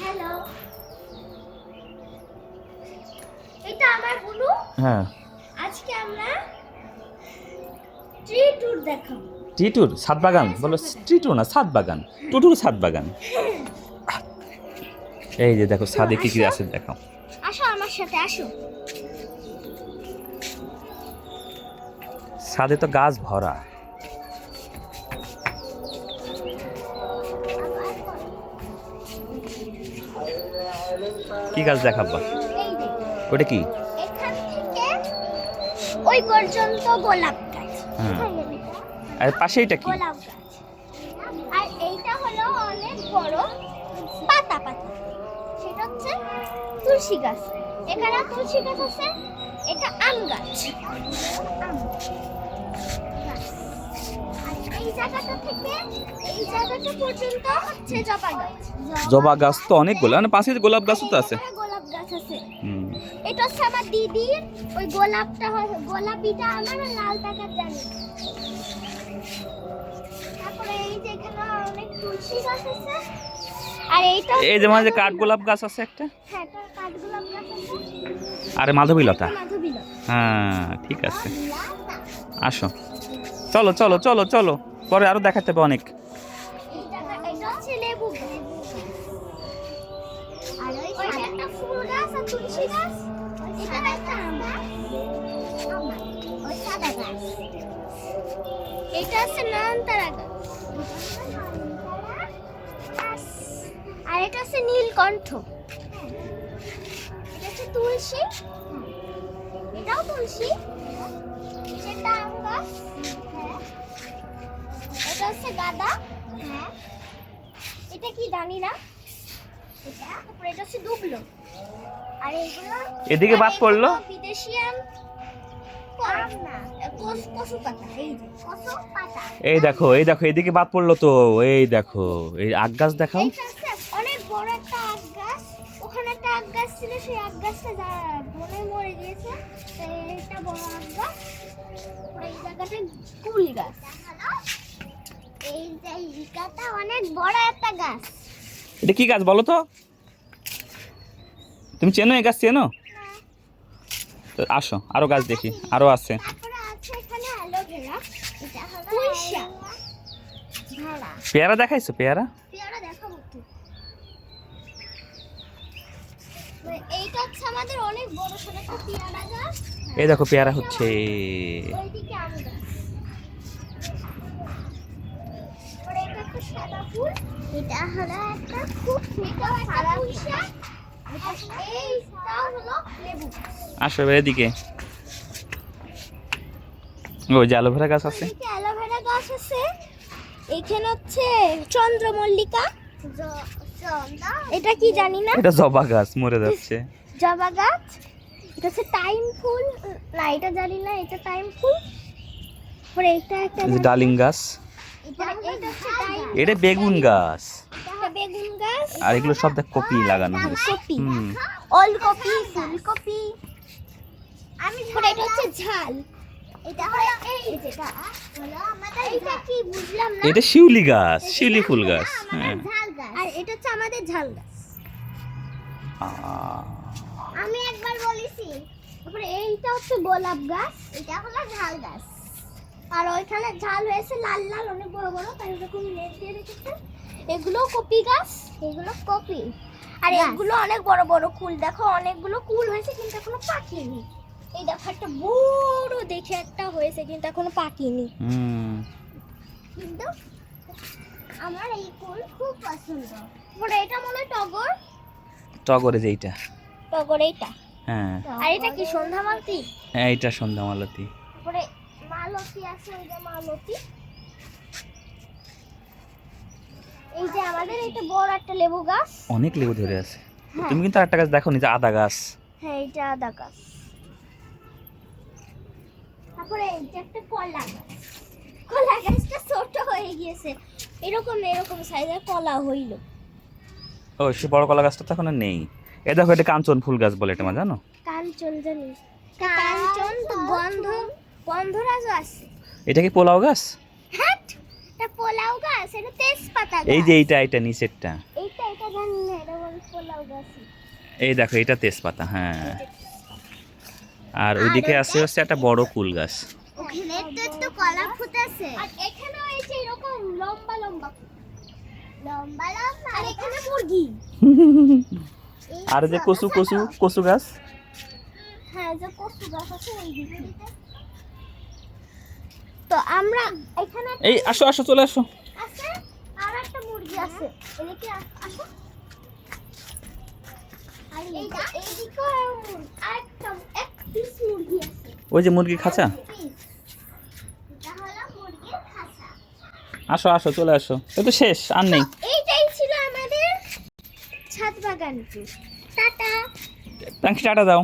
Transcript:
Hello এটা আমার বুনু হ্যাঁ। আজকে আমরা ট্রি ট্যুর দেখাবো। টিটুর সাত বাগান? বলো টিটুর না সাত বাগান? টুটুর সাত বাগান। এই যে দেখো সাদে কি কি আছে দেখো আসো আমার সাথে আসো। সাদে তো গাছ ভরা। কি গাছ দেখাবো? ওটা কি? এখান থেকে ওই পর্যন্ত গোলাপ গাছ। হ্যাঁ। আর পাশে এটা কি? গোলাপ গাছ। আর এইটা হলো অনেক বড় পাতা পাতা। সেটা হচ্ছে তুলসী গাছ। এখানে তুলসী গাছ আছে এটা আম গাছ। আম জায়গাটা থেকে এই জায়গাটা পর্যন্ত হচ্ছে জবা গাছ। জবা গাছ তো অনেকগুলো মানে পাশে গোলাপ গাছও তো আছে। গোলাপ গাছ আছে। এটা হচ্ছে আমার দিদির ওই গোলাপটা হয়- গোলাপিটা আমার লাল টাকার জানি। তারপরে এই যে এখানে অনেক তুলসী গাছ আছে। আর এইটা এই যে মাঝে কাঠ গোলাপ গাছ আছে একটা? হ্যাঁ গাছ আছে। আরে মাধবী মাধবী লতা। হ্যাঁ ঠিক আছে। আসো। চলো চলো চলো চলো। পরে আরও দেখাতে হবে অনেক। এটা গাছ। আর এটা একটা আম গাছ। ওই সাদা গাছ। এটা হচ্ছে নয়নতারা গাছ। আর এটা হচ্ছে নীলকণ্ঠ। এটা হচ্ছে তুলসী। এটাও তুলসী। সেটা আম গাছ। হ্যাঁ। এটা হচ্ছে গাঁদা। হ্যাঁ। এটা কি জানি না। এটা? তারপরে এটা হচ্ছে দুবলো আর এইগুলো এদিকে বাদ পড়ল? এই দেখো এই দেখো এদিকে বাদ পড়ল তো এই দেখো এই আগ গাছ দেখাও। অনেক বড় একটা আখ গাছ। ওখানে একটা আখ গাছ ছিল সেই আখ গাছটা বনে মরে গিয়েছে এটা বড় আখ গাছ। এই জায়গাটা কুল গাছ। এই অনেক বড় একটা গাছ। এটা কি গাছ বলো তো? তুমি চেনো এই গাছ চেনো? তো আসো আরও গাছ দেখি আরও আছে। তারপরে আছে এখানে অ্যালোভেরা এটা হলো পুঁই শাক ভেড়া। পেয়ারা দেখাইছো পেয়ারা? পেয়ারা দেখাবো তো তো এইটা হচ্ছে আমাদের অনেক বড় সড় একটা পেয়ারা গাছ। এই দেখো পেয়ারা হচ্ছে ওইদিকে আম গাছ তারপরে এটা একটা সাদা ফুল এটা হলো একটা খুব সুন্দর সাদা পুঁই এইটা হলো লেবু গাছ। আসো এবার এদিকে। ওই যে অ্যালোভেরা গাছ আছে? অ্যালোভেরা গাছ আছে। এখানে হচ্ছে চন্দ্রমল্লিকা। এটা কি জানি না? এটা জবা গাছ মরে যাচ্ছে। জবা গাছ। এটা হচ্ছে টাইম ফুল। না এটা জানি না এটা টাইম ফুল। পরে এটা একটা এই যে ডালিং গাছ। এটা বেগুন গাছ। বেগুন গাছ। আর এগুলো সব দেখ কপি লাগানো হয়েছে। কপি। হুম। ওলকপি ফুলকপি আমি এটা হচ্ছে ঝাল। এটা হলো এই যেটা হলো আমাদের এটা কি বুঝলাম না? এটা শিউলি গাছ শিউলি ফুল গাছ হ্যাঁ। ঝাল গাছ। আর এটা হচ্ছে আমাদের ঝাল গাছ। আমি একবার বলেছি। তারপরে এইটা হচ্ছে গোলাপ গাছ এটা হলো ঝাল গাছ। আর ওইখানে ঝাল হয়েছে লাল লাল অনেক বড় বড় তাই দিয়ে রেখেছে। এগুলো কপি গাছ? এগুলো কপি। আর এগুলো অনেক বড় বড় কুল। দেখো অনেকগুলো কুল হয়েছে কিন্তু এখনও পাকেনি। এই দেখো একটা বড় দেখে একটা হয়েছে কিন্তু এখনও পাকেনি। হুম। কিন্তু আমার এই কুল খুব পছন্দ। পরে এটা মনে হয় টগর? টগরে যে এইটা। টগর এইটা। হ্যাঁ। আর এটা কি সন্ধ্যা মালতি হ্যাঁ এইটা সন্ধ্যা মালতী তারপরে মালতী আছে ওই যে মালতী। এই যে আমাদের এটা বড় একটা লেবু গাছ। অনেক লেবু ধরে আছে। হ্যাঁ। তুমি কিন্তু একটা গাছ দেখো নি যে আদা গাছ। হ্যাঁ এইটা আদা গাছ। তারপরে এই যে একটা কলা গাছ। কলা গাছটা ছোট হয়ে গিয়েছে। এরকম এরকম সাইজের কলা হইল। ও সে বড় কলা গাছটা তো এখন নেই। এ দেখো এটা কাঞ্চন ফুল গাছ বলে এটা মা জানো? কাঞ্চন জানি। কাঞ্চন তো গন্ধ গন্ধরাজও আছে। এটা কি পোলাও গাছ? হ্যাঁ এটা পোলাও গাছ এটা তেজপাতা এই যে এইটা এইটা নিচেরটা। এইটা এটা বাগান না এটা বলে পোলাও গাছ। এই দেখো এটা তেজপাতা হ্যাঁ। আর ওইদিকে আছে হচ্ছে একটা বড় কুল গাছ। ওখানে তো একটু কলা ফুটেছে। আর এখানেও এই যে এরকম লম্বা লম্বা। লম্বা লম্বা। আর এখানে মুরগি। আর যে কচু কচু কচু গাছ? হ্যাঁ যে কচু গাছ আছে দিকে তো আমরা এখানে এই আসো আসো চলে আসো। আছে আর একটা মুরগি আছে। এদিকে আসো। মুরগি ওই যে মুরগির খাঁচা। আসো আসো চলে আসো। এই তো শেষ আর নেই। এইটাই ছিল আমাদের ছাদ বাগানটি। টাটা। টাটা দাও।